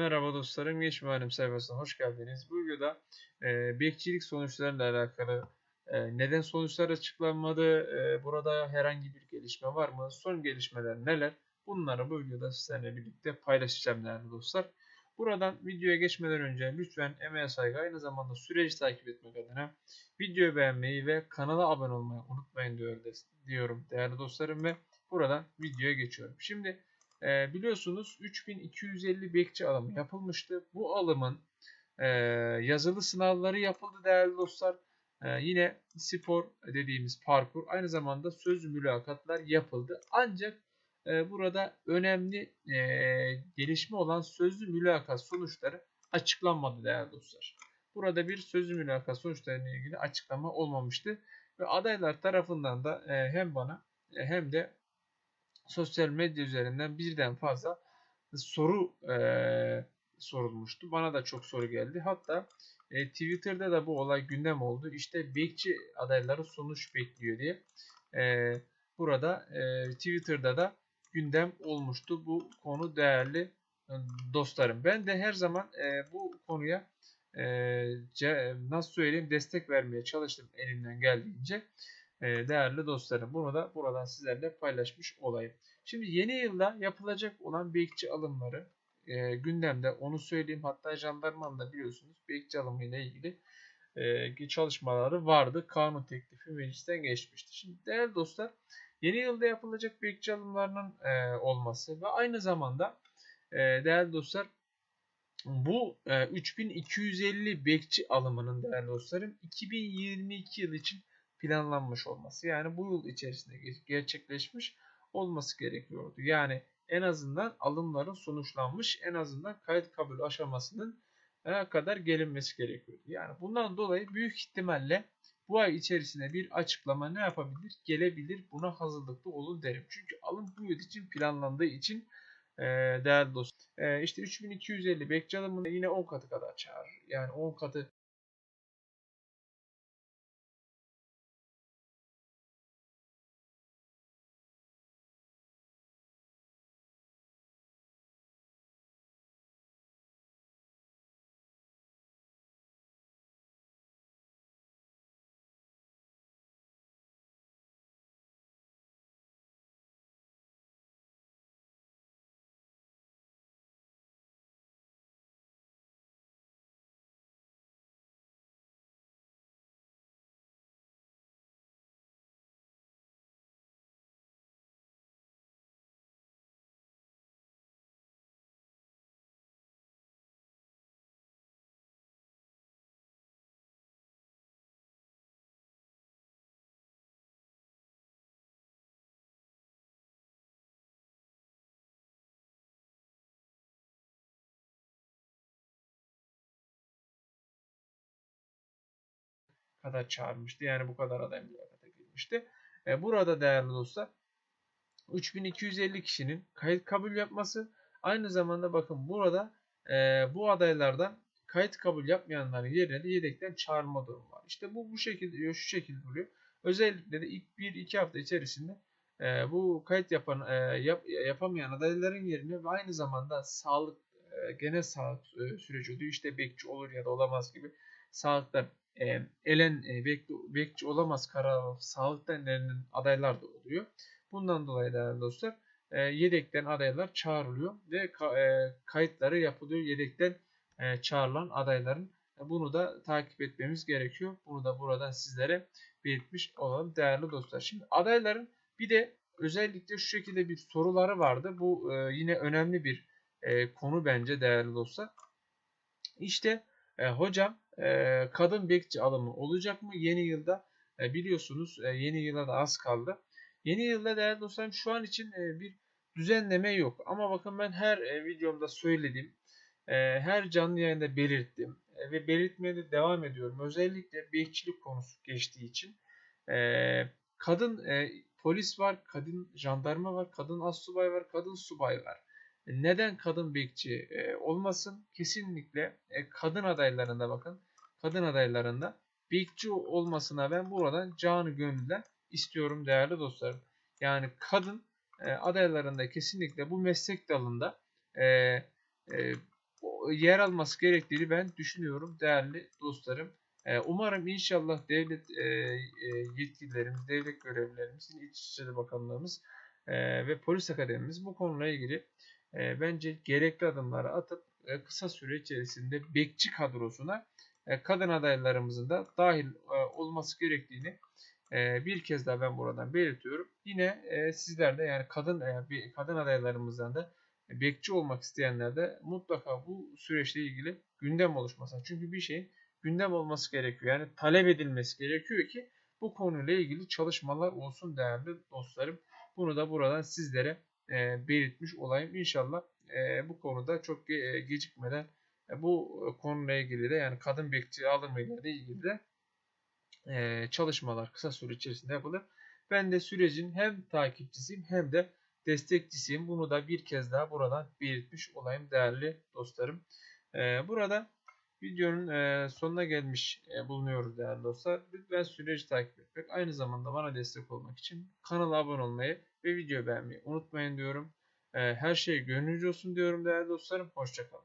Merhaba dostlarım, Geç Mühendim sayfasına hoş geldiniz. Bu videoda e, bekçilik sonuçlarıyla alakalı e, neden sonuçlar açıklanmadı, e, burada herhangi bir gelişme var mı, son gelişmeler neler? Bunları bu videoda sizlerle birlikte paylaşacağım değerli dostlar. Buradan videoya geçmeden önce lütfen emeğe saygı aynı zamanda süreci takip etmek adına videoyu beğenmeyi ve kanala abone olmayı unutmayın diyor, diyorum değerli dostlarım ve buradan videoya geçiyorum. Şimdi e, biliyorsunuz 3250 bekçi alımı yapılmıştı. Bu alımın e, yazılı sınavları yapıldı değerli dostlar. E, yine spor dediğimiz parkur aynı zamanda sözlü mülakatlar yapıldı. Ancak e, burada önemli e, gelişme olan sözlü mülakat sonuçları açıklanmadı değerli dostlar. Burada bir sözlü mülakat sonuçlarıyla ilgili açıklama olmamıştı. Ve adaylar tarafından da e, hem bana e, hem de sosyal medya üzerinden birden fazla soru e, sorulmuştu. Bana da çok soru geldi. Hatta e, Twitter'da da bu olay gündem oldu. İşte bekçi adayları sonuç bekliyor diye. E, burada e, Twitter'da da gündem olmuştu bu konu değerli e, dostlarım. Ben de her zaman e, bu konuya e, nasıl söyleyeyim destek vermeye çalıştım elimden geldiğince. E, değerli dostlarım. Bunu da buradan sizlerle paylaşmış olayım. Şimdi yeni yılda yapılacak olan bekçi alımları e, gündemde onu söyleyeyim. Hatta jandarmanın da biliyorsunuz bekçi alımı ile ilgili e, çalışmaları vardı. Kanun teklifi meclisten geçmişti. Şimdi değerli dostlar yeni yılda yapılacak bekçi alımlarının e, olması ve aynı zamanda değerli dostlar bu e, 3250 bekçi alımının değerli dostlarım 2022 yıl için planlanmış olması. Yani bu yıl içerisinde gerçekleşmiş olması gerekiyordu. Yani en azından alımların sonuçlanmış, en azından kayıt kabul aşamasının kadar gelinmesi gerekiyordu. Yani bundan dolayı büyük ihtimalle bu ay içerisinde bir açıklama ne yapabilir? Gelebilir. Buna hazırlıklı olun derim. Çünkü alım bu yıl için planlandığı için e, değerli dostlar. E, işte 3250 bekçi alımını yine 10 katı kadar çağırır. Yani 10 katı kadar çağırmıştı. Yani bu kadar aday mülakata girmişti. E, burada değerli dostlar 3250 kişinin kayıt kabul yapması aynı zamanda bakın burada e, bu adaylardan kayıt kabul yapmayanların yerine de yedekten çağırma durumu var. İşte bu bu şekilde şu şekilde duruyor. Özellikle de ilk 1-2 hafta içerisinde e, bu kayıt yapan e, yap, yapamayan adayların yerine ve aynı zamanda sağlık e, genel sağlık e, süreci oluyor. İşte bekçi olur ya da olamaz gibi sağlıkta e, elen e, bekçi, bekçi olamaz karar sağlıktan elenen adaylar da oluyor. Bundan dolayı değerli dostlar e, yedekten adaylar çağrılıyor ve ka, e, kayıtları yapılıyor yedekten e, çağrılan adayların. E, bunu da takip etmemiz gerekiyor. Bunu da buradan sizlere belirtmiş olalım değerli dostlar. Şimdi adayların bir de özellikle şu şekilde bir soruları vardı. Bu e, yine önemli bir e, konu bence değerli dostlar. İşte e, hocam e, kadın bekçi alımı olacak mı yeni yılda? E, biliyorsunuz e, yeni yıla da az kaldı. Yeni yılda değerli dostlarım şu an için e, bir düzenleme yok. Ama bakın ben her e, videomda söyledim. E, her canlı yayında belirttim. E, ve belirtmeye de devam ediyorum. Özellikle bekçilik konusu geçtiği için. E, kadın e, polis var, kadın jandarma var, kadın assubay var, kadın subay var. Neden kadın bekçi e, olmasın? Kesinlikle e, kadın adaylarında bakın. Kadın adaylarında bekçi olmasına ben buradan canı gönülden istiyorum değerli dostlarım. Yani kadın e, adaylarında kesinlikle bu meslek dalında yer alması gerektiğini ben düşünüyorum değerli dostlarım. Umarım inşallah devlet yetkililerimiz, devlet görevlilerimiz, İçişleri Bakanlığımız ve Polis Akademimiz bu konuyla ilgili e, bence gerekli adımları atıp e, kısa süre içerisinde bekçi kadrosuna e, kadın adaylarımızın da dahil e, olması gerektiğini e, bir kez daha ben buradan belirtiyorum. Yine e, sizler de yani kadın e, kadın adaylarımızdan da bekçi olmak isteyenler de mutlaka bu süreçle ilgili gündem oluşması. Çünkü bir şeyin gündem olması gerekiyor. Yani talep edilmesi gerekiyor ki bu konuyla ilgili çalışmalar olsun değerli dostlarım. Bunu da buradan sizlere e, belirtmiş olayım. İnşallah e, bu konuda çok ge- gecikmeden e, bu konuyla ilgili de yani kadın bekçi alımıyla ilgili de e, çalışmalar kısa süre içerisinde yapılır. Ben de sürecin hem takipçisiyim hem de destekçisiyim. Bunu da bir kez daha buradan belirtmiş olayım değerli dostlarım. E, burada videonun e, sonuna gelmiş e, bulunuyoruz değerli dostlar. Lütfen süreci takip etmek, aynı zamanda bana destek olmak için kanala abone olmayı ve video beğenmeyi unutmayın diyorum. E, her şey gönlünüzce olsun diyorum değerli dostlarım. Hoşçakalın.